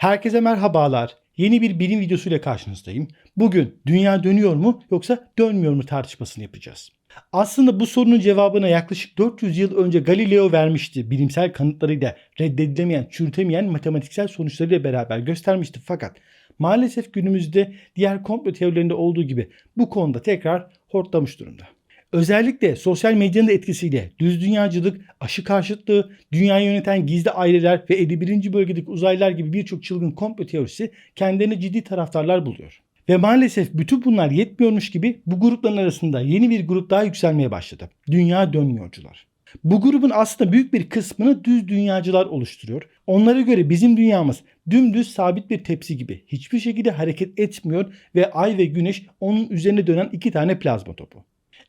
Herkese merhabalar. Yeni bir bilim videosuyla karşınızdayım. Bugün dünya dönüyor mu yoksa dönmüyor mu tartışmasını yapacağız. Aslında bu sorunun cevabını yaklaşık 400 yıl önce Galileo vermişti. Bilimsel kanıtlarıyla reddedilemeyen, çürütemeyen matematiksel sonuçlarıyla beraber göstermişti. Fakat maalesef günümüzde diğer komplo teorilerinde olduğu gibi bu konuda tekrar hortlamış durumda. Özellikle sosyal medyanın da etkisiyle düz dünyacılık, aşı karşıtlığı, dünyayı yöneten gizli aileler ve 51. bölgedeki uzaylılar gibi birçok çılgın komplo teorisi kendilerine ciddi taraftarlar buluyor. Ve maalesef bütün bunlar yetmiyormuş gibi bu grupların arasında yeni bir grup daha yükselmeye başladı. Dünya dönmüyorcular. Bu grubun aslında büyük bir kısmını düz dünyacılar oluşturuyor. Onlara göre bizim dünyamız dümdüz sabit bir tepsi gibi hiçbir şekilde hareket etmiyor ve ay ve güneş onun üzerine dönen iki tane plazma topu.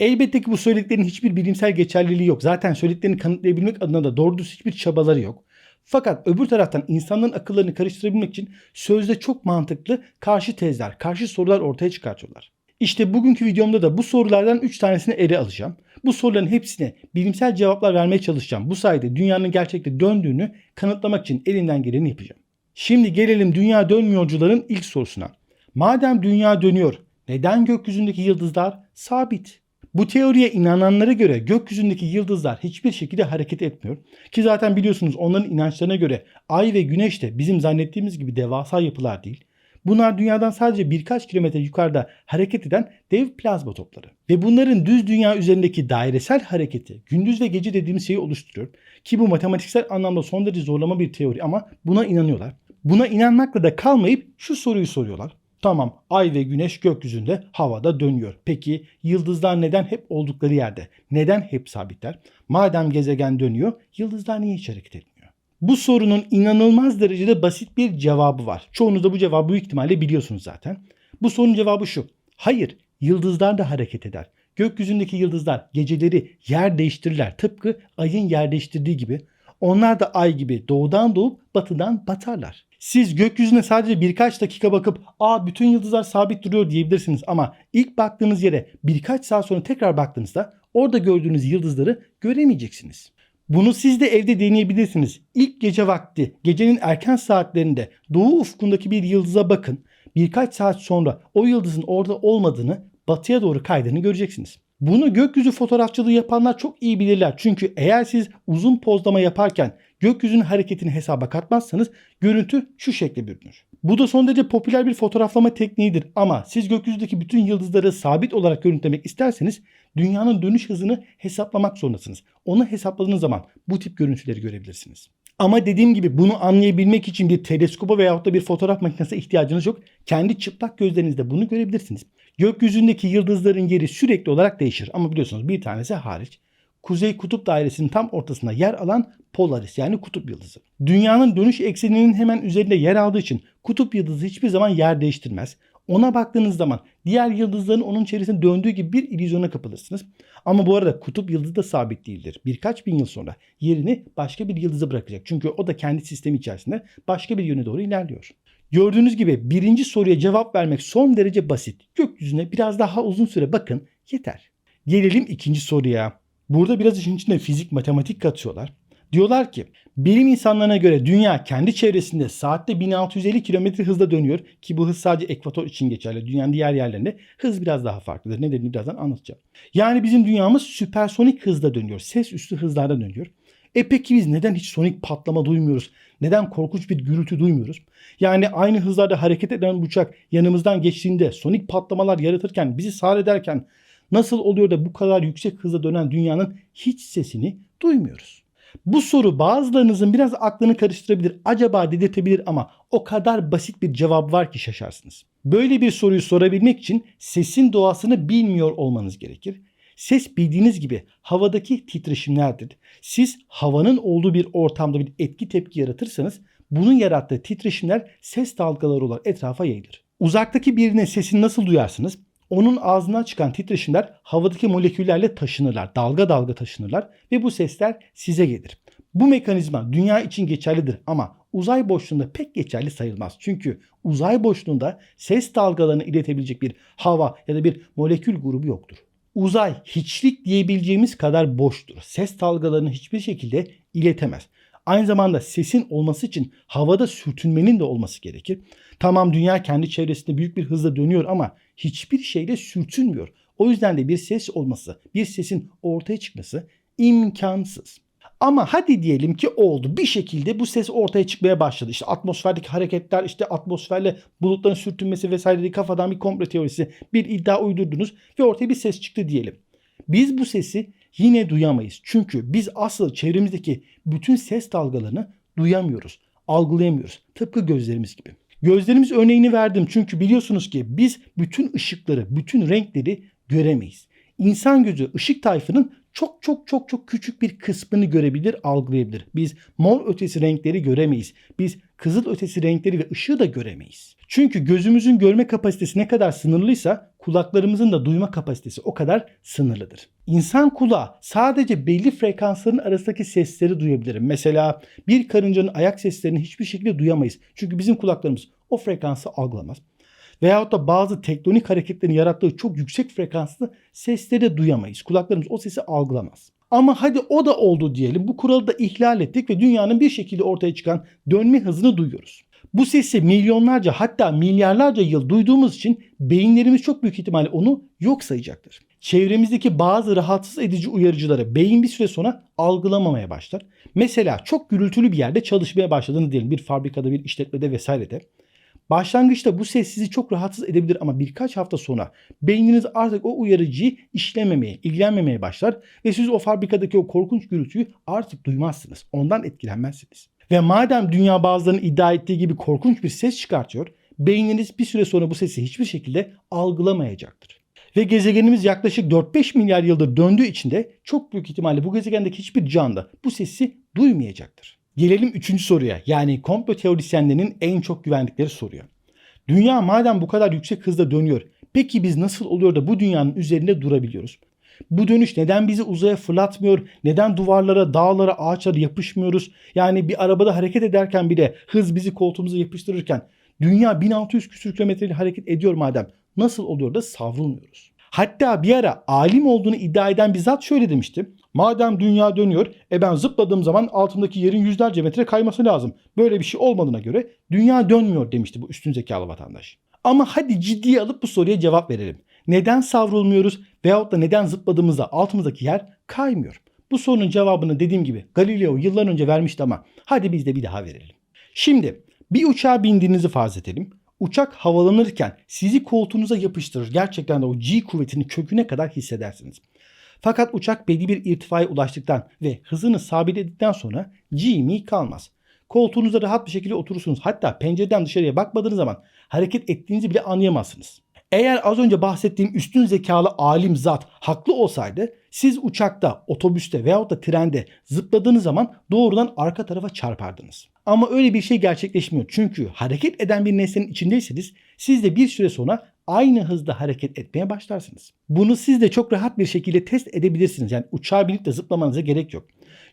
Elbette ki bu söylediklerin hiçbir bilimsel geçerliliği yok. Zaten söylediklerini kanıtlayabilmek adına da doğru düz hiçbir çabaları yok. Fakat öbür taraftan insanların akıllarını karıştırabilmek için sözde çok mantıklı karşı tezler, karşı sorular ortaya çıkartıyorlar. İşte bugünkü videomda da bu sorulardan 3 tanesini ele alacağım. Bu soruların hepsine bilimsel cevaplar vermeye çalışacağım. Bu sayede dünyanın gerçekte döndüğünü kanıtlamak için elimden geleni yapacağım. Şimdi gelelim dünya dönmüyorcuların ilk sorusuna. Madem dünya dönüyor, neden gökyüzündeki yıldızlar sabit? Bu teoriye inananlara göre gökyüzündeki yıldızlar hiçbir şekilde hareket etmiyor. Ki zaten biliyorsunuz onların inançlarına göre ay ve güneş de bizim zannettiğimiz gibi devasa yapılar değil. Bunlar dünyadan sadece birkaç kilometre yukarıda hareket eden dev plazma topları. Ve bunların düz dünya üzerindeki dairesel hareketi gündüz ve gece dediğimiz şeyi oluşturuyor. Ki bu matematiksel anlamda son derece zorlama bir teori ama buna inanıyorlar. Buna inanmakla da kalmayıp şu soruyu soruyorlar. Tamam ay ve güneş gökyüzünde havada dönüyor. Peki yıldızlar neden hep oldukları yerde? Neden hep sabitler? Madem gezegen dönüyor yıldızlar niye hiç hareket etmiyor? Bu sorunun inanılmaz derecede basit bir cevabı var. Çoğunuz da bu cevabı büyük ihtimalle biliyorsunuz zaten. Bu sorunun cevabı şu. Hayır yıldızlar da hareket eder. Gökyüzündeki yıldızlar geceleri yer değiştirirler. Tıpkı ayın yer değiştirdiği gibi. Onlar da ay gibi doğudan doğup batıdan batarlar. Siz gökyüzüne sadece birkaç dakika bakıp aa bütün yıldızlar sabit duruyor diyebilirsiniz ama ilk baktığınız yere birkaç saat sonra tekrar baktığınızda orada gördüğünüz yıldızları göremeyeceksiniz. Bunu siz de evde deneyebilirsiniz. İlk gece vakti, gecenin erken saatlerinde doğu ufkundaki bir yıldıza bakın. Birkaç saat sonra o yıldızın orada olmadığını, batıya doğru kaydığını göreceksiniz. Bunu gökyüzü fotoğrafçılığı yapanlar çok iyi bilirler. Çünkü eğer siz uzun pozlama yaparken gökyüzünün hareketini hesaba katmazsanız görüntü şu şekle bürünür. Bu da son derece popüler bir fotoğraflama tekniğidir ama siz gökyüzündeki bütün yıldızları sabit olarak görüntülemek isterseniz dünyanın dönüş hızını hesaplamak zorundasınız. Onu hesapladığınız zaman bu tip görüntüleri görebilirsiniz. Ama dediğim gibi bunu anlayabilmek için bir teleskopa veyahut da bir fotoğraf makinesine ihtiyacınız yok. Kendi çıplak gözlerinizle bunu görebilirsiniz. Gökyüzündeki yıldızların yeri sürekli olarak değişir ama biliyorsunuz bir tanesi hariç. Kuzey kutup dairesinin tam ortasında yer alan Polaris yani kutup yıldızı. Dünyanın dönüş ekseninin hemen üzerinde yer aldığı için kutup yıldızı hiçbir zaman yer değiştirmez. Ona baktığınız zaman diğer yıldızların onun içerisinde döndüğü gibi bir illüzyona kapılırsınız. Ama bu arada kutup yıldızı da sabit değildir. Birkaç bin yıl sonra yerini başka bir yıldıza bırakacak. Çünkü o da kendi sistemi içerisinde başka bir yöne doğru ilerliyor. Gördüğünüz gibi birinci soruya cevap vermek son derece basit. Gökyüzüne biraz daha uzun süre bakın yeter. Gelelim ikinci soruya. Burada biraz işin içine fizik, matematik katıyorlar. Diyorlar ki bilim insanlarına göre dünya kendi çevresinde saatte 1650 km hızla dönüyor ki bu hız sadece ekvator için geçerli. Dünyanın diğer yerlerinde hız biraz daha farklıdır. Nedenini birazdan anlatacağım. Yani bizim dünyamız süpersonik hızla dönüyor. Ses üstü hızlarda dönüyor. E peki biz neden hiç sonik patlama duymuyoruz? Neden korkunç bir gürültü duymuyoruz? Yani aynı hızlarda hareket eden uçak yanımızdan geçtiğinde sonik patlamalar yaratırken bizi sağır ederken nasıl oluyor da bu kadar yüksek hızla dönen dünyanın hiç sesini duymuyoruz? Bu soru bazılarınızın biraz aklını karıştırabilir, acaba dedirtebilir ama o kadar basit bir cevap var ki şaşarsınız. Böyle bir soruyu sorabilmek için sesin doğasını bilmiyor olmanız gerekir. Ses bildiğiniz gibi havadaki titreşimlerdir. Siz havanın olduğu bir ortamda bir etki tepki yaratırsanız bunun yarattığı titreşimler ses dalgaları olarak etrafa yayılır. Uzaktaki birinin sesini nasıl duyarsınız? Onun ağzından çıkan titreşimler havadaki moleküllerle taşınırlar. Dalga dalga taşınırlar ve bu sesler size gelir. Bu mekanizma dünya için geçerlidir ama uzay boşluğunda pek geçerli sayılmaz. Çünkü uzay boşluğunda ses dalgalarını iletebilecek bir hava ya da bir molekül grubu yoktur. Uzay hiçlik diyebileceğimiz kadar boştur. Ses dalgalarını hiçbir şekilde iletemez. Aynı zamanda sesin olması için havada sürtünmenin de olması gerekir. Tamam dünya kendi çevresinde büyük bir hızla dönüyor ama hiçbir şeyle sürtünmüyor. O yüzden de bir ses olması, bir sesin ortaya çıkması imkansız. Ama hadi diyelim ki oldu. Bir şekilde bu ses ortaya çıkmaya başladı. İşte atmosferdeki hareketler, işte atmosferle bulutların sürtünmesi vesaire kafadan bir komplo teorisi, bir iddia uydurdunuz ve ortaya bir ses çıktı diyelim. Biz bu sesi yine duyamayız. Çünkü biz asıl çevremizdeki bütün ses dalgalarını duyamıyoruz, algılayamıyoruz. Tıpkı gözlerimiz gibi. Gözlerimiz örneğini verdim çünkü biliyorsunuz ki biz bütün ışıkları, bütün renkleri göremeyiz. İnsan gözü ışık tayfının çok çok çok çok küçük bir kısmını görebilir, algılayabilir. Biz mor ötesi renkleri göremeyiz. Biz kızıl ötesi renkleri ve ışığı da göremeyiz. Çünkü gözümüzün görme kapasitesi ne kadar sınırlıysa kulaklarımızın da duyma kapasitesi o kadar sınırlıdır. İnsan kulağı sadece belli frekansların arasındaki sesleri duyabilir. Mesela bir karıncanın ayak seslerini hiçbir şekilde duyamayız. Çünkü bizim kulaklarımız o frekansı algılamaz. Veyahut da bazı tektonik hareketlerin yarattığı çok yüksek frekanslı sesleri de duyamayız. Kulaklarımız o sesi algılamaz. Ama hadi o da oldu diyelim. Bu kuralı da ihlal ettik ve dünyanın bir şekilde ortaya çıkan dönme hızını duyuyoruz. Bu sesi milyonlarca hatta milyarlarca yıl duyduğumuz için beyinlerimiz çok büyük ihtimalle onu yok sayacaktır. Çevremizdeki bazı rahatsız edici uyarıcıları beyin bir süre sonra algılamamaya başlar. Mesela çok gürültülü bir yerde çalışmaya başladığını diyelim bir fabrikada bir işletmede vesairede. Başlangıçta bu ses sizi çok rahatsız edebilir ama birkaç hafta sonra beyniniz artık o uyarıcıyı işlememeye, ilgilenmemeye başlar ve siz o fabrikadaki o korkunç gürültüyü artık duymazsınız. Ondan etkilenmezsiniz. Ve madem dünya bazılarının iddia ettiği gibi korkunç bir ses çıkartıyor, beyniniz bir süre sonra bu sesi hiçbir şekilde algılamayacaktır. Ve gezegenimiz yaklaşık 4-5 milyar yıldır döndüğü için de çok büyük ihtimalle bu gezegendeki hiçbir canlı bu sesi duymayacaktır. Gelelim üçüncü soruya yani komplo teorisyenlerinin en çok güvendikleri soruya. Dünya madem bu kadar yüksek hızda dönüyor peki biz nasıl oluyor da bu dünyanın üzerinde durabiliyoruz? Bu dönüş neden bizi uzaya fırlatmıyor? Neden duvarlara, dağlara, ağaçlara yapışmıyoruz? Yani bir arabada hareket ederken bile hız bizi koltuğumuza yapıştırırken dünya 1600 küsür kilometreyle hareket ediyor madem nasıl oluyor da savrulmuyoruz? Hatta bir ara alim olduğunu iddia eden bir zat şöyle demişti. Madem dünya dönüyor, e ben zıpladığım zaman altındaki yerin yüzlerce metre kayması lazım. Böyle bir şey olmadığına göre dünya dönmüyor demişti bu üstün zekalı vatandaş. Ama hadi ciddiye alıp bu soruya cevap verelim. Neden savrulmuyoruz veyahut da neden zıpladığımızda altımızdaki yer kaymıyor? Bu sorunun cevabını dediğim gibi Galileo yıllar önce vermişti ama hadi biz de bir daha verelim. Şimdi bir uçağa bindiğinizi farz edelim. Uçak havalanırken sizi koltuğunuza yapıştırır. Gerçekten de o G kuvvetini köküne kadar hissedersiniz. Fakat uçak belli bir irtifaya ulaştıktan ve hızını sabitledikten sonra G mi kalmaz. Koltuğunuzda rahat bir şekilde oturursunuz. Hatta pencereden dışarıya bakmadığınız zaman hareket ettiğinizi bile anlayamazsınız. Eğer az önce bahsettiğim üstün zekalı alim zat haklı olsaydı siz uçakta, otobüste veyahut da trende zıpladığınız zaman doğrudan arka tarafa çarpardınız. Ama öyle bir şey gerçekleşmiyor. Çünkü hareket eden bir nesnenin içindeyseniz siz de bir süre sonra aynı hızda hareket etmeye başlarsınız. Bunu siz de çok rahat bir şekilde test edebilirsiniz. Yani uçağa binip de zıplamanıza gerek yok.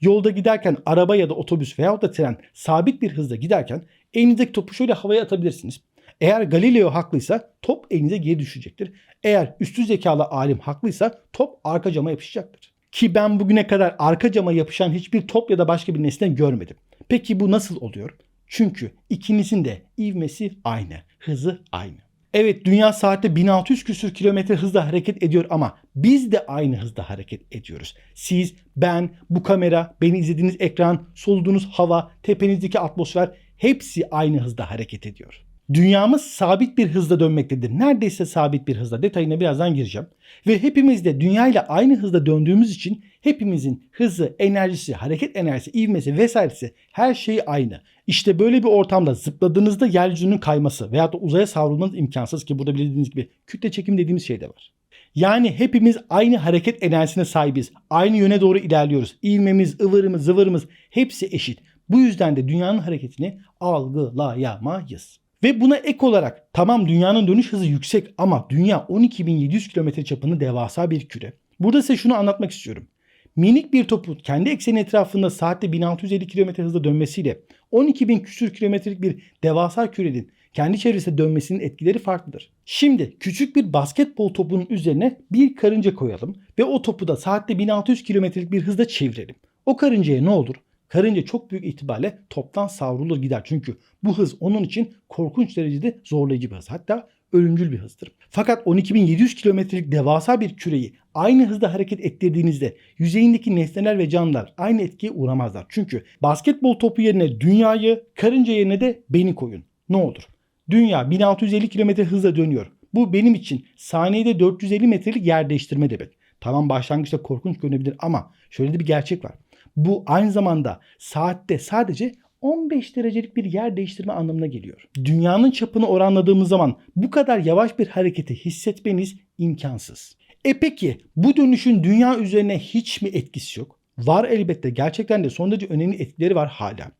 Yolda giderken araba ya da otobüs veyahut da tren sabit bir hızda giderken elinizdeki topu şöyle havaya atabilirsiniz. Eğer Galileo haklıysa top elinize geri düşecektir. Eğer üstü zekalı alim haklıysa top arka cama yapışacaktır. Ki ben bugüne kadar arka cama yapışan hiçbir top ya da başka bir nesne görmedim. Peki bu nasıl oluyor? Çünkü ikinizin de ivmesi aynı, hızı aynı. Evet dünya saatte 1600 küsür kilometre hızla hareket ediyor ama biz de aynı hızda hareket ediyoruz. Siz, ben, bu kamera, beni izlediğiniz ekran, soluduğunuz hava, tepenizdeki atmosfer hepsi aynı hızda hareket ediyor. Dünyamız sabit bir hızda dönmektedir. Neredeyse sabit bir hızda. Detayına birazdan gireceğim. Ve hepimiz de dünya ile aynı hızda döndüğümüz için hepimizin hızı, enerjisi, hareket enerjisi, ivmesi vesairesi her şey aynı. İşte böyle bir ortamda zıpladığınızda yeryüzünün kayması veya da uzaya savrulmanız imkansız ki burada bildiğiniz gibi kütle çekim dediğimiz şey de var. Yani hepimiz aynı hareket enerjisine sahibiz. Aynı yöne doğru ilerliyoruz. İvmemiz, ıvırımız, zıvırımız hepsi eşit. Bu yüzden de dünyanın hareketini algılayamayız. Ve buna ek olarak tamam dünyanın dönüş hızı yüksek ama dünya 12.700 kilometre çapında devasa bir küre. Burada size şunu anlatmak istiyorum. Minik bir topu kendi ekseni etrafında saatte 1650 km hızla dönmesiyle 12.000 küsür kilometrelik bir devasa kürenin kendi çevresinde dönmesinin etkileri farklıdır. Şimdi küçük bir basketbol topunun üzerine bir karınca koyalım ve o topu da saatte 1600 kilometrelik bir hızda çevirelim. O karıncaya ne olur? Karınca çok büyük ihtimalle toptan savrulur gider. Çünkü bu hız onun için korkunç derecede zorlayıcı bir hız. Hatta ölümcül bir hızdır. Fakat 12.700 kilometrelik devasa bir küreyi aynı hızda hareket ettirdiğinizde yüzeyindeki nesneler ve canlılar aynı etkiye uğramazlar. Çünkü basketbol topu yerine dünyayı, karınca yerine de beni koyun. Ne olur? Dünya 1650 kilometre hızla dönüyor. Bu benim için saniyede 450 metrelik yer değiştirme demek. Tamam başlangıçta korkunç görünebilir ama şöyle de bir gerçek var. Bu aynı zamanda saatte sadece 15 derecelik bir yer değiştirme anlamına geliyor. Dünyanın çapını oranladığımız zaman bu kadar yavaş bir hareketi hissetmeniz imkansız. E peki bu dönüşün dünya üzerine hiç mi etkisi yok? Var elbette gerçekten de son derece önemli etkileri var hala.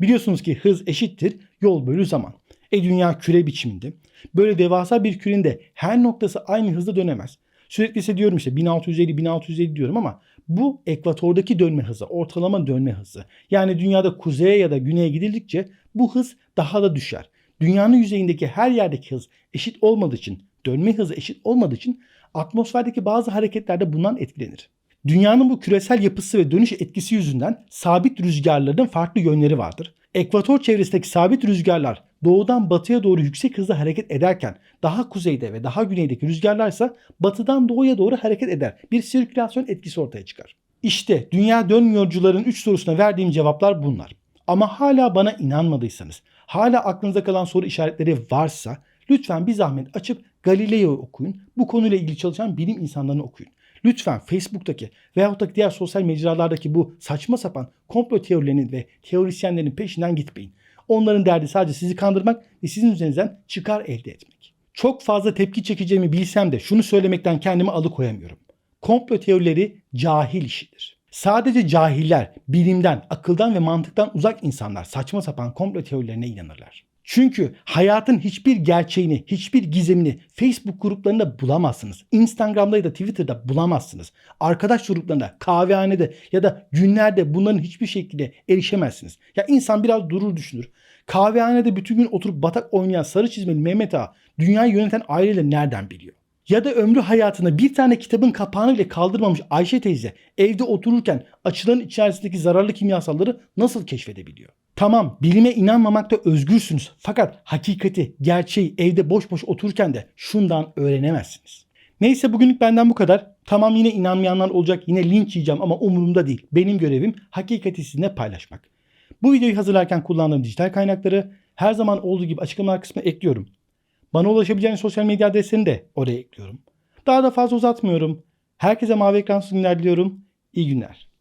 Biliyorsunuz ki hız eşittir yol bölü zaman. E dünya küre biçiminde. Böyle devasa bir kürenin de her noktası aynı hızda dönemez. Sürekli ise diyorum işte 1650 1650 diyorum ama bu ekvatordaki dönme hızı, ortalama dönme hızı. Yani dünyada kuzeye ya da güneye gidildikçe bu hız daha da düşer. Dünyanın yüzeyindeki her yerdeki hız eşit olmadığı için, dönme hızı eşit olmadığı için atmosferdeki bazı hareketlerde bundan etkilenir. Dünyanın bu küresel yapısı ve dönüş etkisi yüzünden sabit rüzgarların farklı yönleri vardır. Ekvator çevresindeki sabit rüzgarlar doğudan batıya doğru yüksek hızla hareket ederken daha kuzeyde ve daha güneydeki rüzgarlar ise batıdan doğuya doğru hareket eder. Bir sirkülasyon etkisi ortaya çıkar. İşte dünya dönmüyorcuların 3 sorusuna verdiğim cevaplar bunlar. Ama hala bana inanmadıysanız, hala aklınıza kalan soru işaretleri varsa lütfen bir zahmet açıp Galileo'yu okuyun. Bu konuyla ilgili çalışan bilim insanlarını okuyun. Lütfen Facebook'taki veyahut da diğer sosyal mecralardaki bu saçma sapan komplo teorilerinin ve teorisyenlerin peşinden gitmeyin. Onların derdi sadece sizi kandırmak ve sizin üzerinizden çıkar elde etmek. Çok fazla tepki çekeceğimi bilsem de şunu söylemekten kendimi alıkoyamıyorum. Komplo teorileri cahil işidir. Sadece cahiller, bilimden, akıldan ve mantıktan uzak insanlar saçma sapan komplo teorilerine inanırlar. Çünkü hayatın hiçbir gerçeğini, hiçbir gizemini Facebook gruplarında bulamazsınız. Instagram'da ya da Twitter'da bulamazsınız. Arkadaş gruplarında, kahvehanede ya da günlerde bunların hiçbir şekilde erişemezsiniz. Ya insan biraz durur düşünür. Kahvehanede bütün gün oturup batak oynayan sarı çizmeli Mehmet Ağa dünyayı yöneten aileleri nereden biliyor? Ya da ömrü hayatında bir tane kitabın kapağını bile kaldırmamış Ayşe teyze evde otururken açıların içerisindeki zararlı kimyasalları nasıl keşfedebiliyor? Tamam bilime inanmamakta özgürsünüz fakat hakikati, gerçeği evde boş boş otururken de şundan öğrenemezsiniz. Neyse bugünlük benden bu kadar. Tamam yine inanmayanlar olacak yine linç yiyeceğim ama umurumda değil. Benim görevim hakikati sizinle paylaşmak. Bu videoyu hazırlarken kullandığım dijital kaynakları her zaman olduğu gibi açıklamalar kısmına ekliyorum. Bana ulaşabileceğiniz sosyal medya adreslerini de oraya ekliyorum. Daha da fazla uzatmıyorum. Herkese mavi ekransız günler diliyorum. İyi günler.